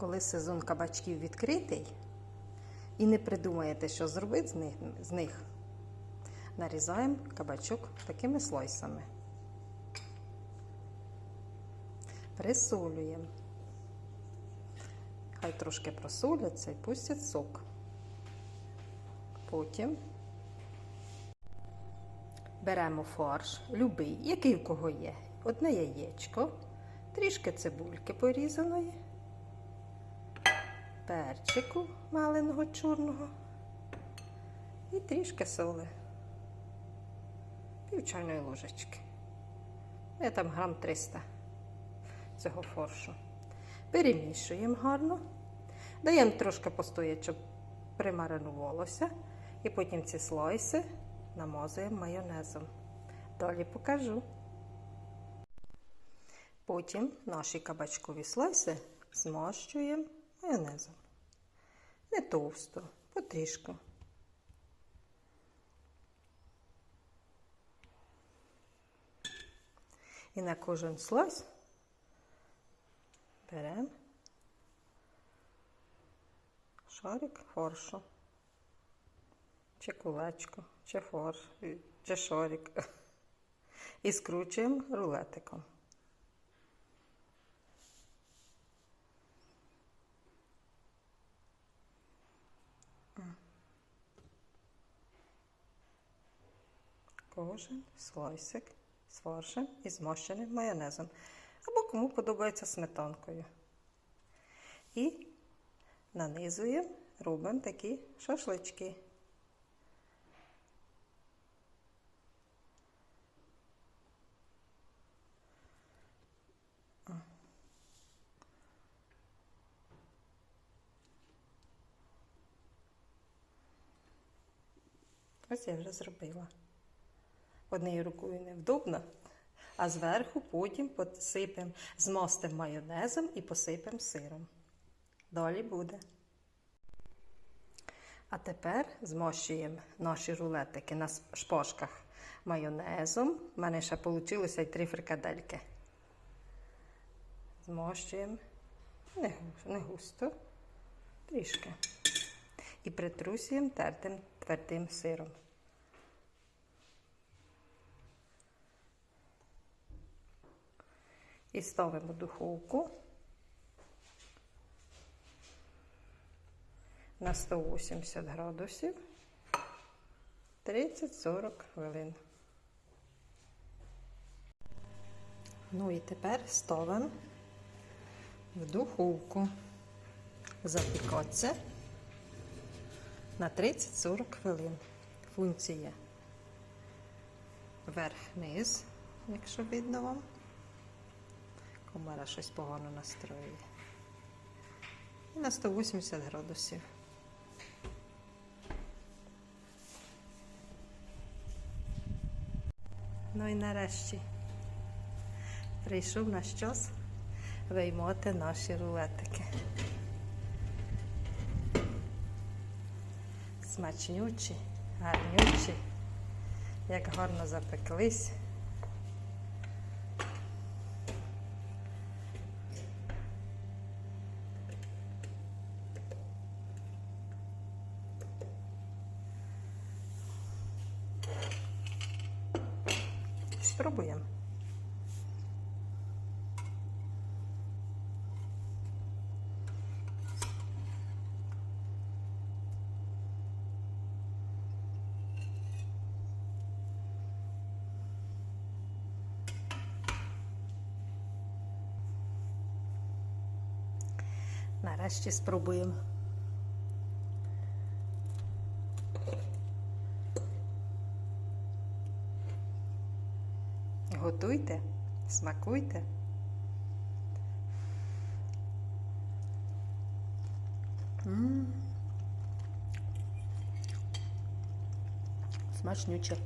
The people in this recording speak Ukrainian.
Коли сезон кабачків відкритий і не придумаєте, що зробити з них, нарізаємо кабачок такими слойсами. Присолюємо. Хай трошки просоляться і пустять сок. Потім беремо фарш, любий, який у кого є. Одне яєчко, трішки цибульки порізаної, перчику маленого чорного і трішки соли. Пів чайної ложечки. Я там грам 300 цього форшу. Перемішуємо гарно, даємо трошки постояти, щоб примаринувалося. І потім ці слойси намазуємо майонезом. Далі покажу. Потім наші кабачкові слойси змащуємо майонезом. Не товсто, потрішку. І на кожен слойс беремо шарик форшу, чи кулечко, чи форш, чи шарик. І скручуємо рулетиком. Кожен слойсик з фаршем і змащеним майонезом. Або кому подобається сметанкою. І нанизуємо, робимо такі шашлички. Ось я вже зробила. Однією рукою невдобно, а зверху потім посипемо, змастимо майонезом і посипемо сиром. Далі буде. А тепер змощуємо наші рулетики на шпажках майонезом. У мене ще вийшло і три фрикадельки. Змощуємо не, густо, трішки. І притрусуємо тертим твердим сиром. І ставимо духовку на 180 градусів 30-40 хвилин. Ну і тепер ставимо в духовку запікатися на 30-40 хвилин. Функція верх-низ, якщо видно вам. Комара щось погано настроює. І на 180 градусів. Ну і нарешті прийшов наш час виймати наші рулетики. Смачнючі, гарнючі, як гарно запеклись. spróbujemy. Nareszcie spróbuję. Готуйте, смакуйте. М -м -м. Смачнюче.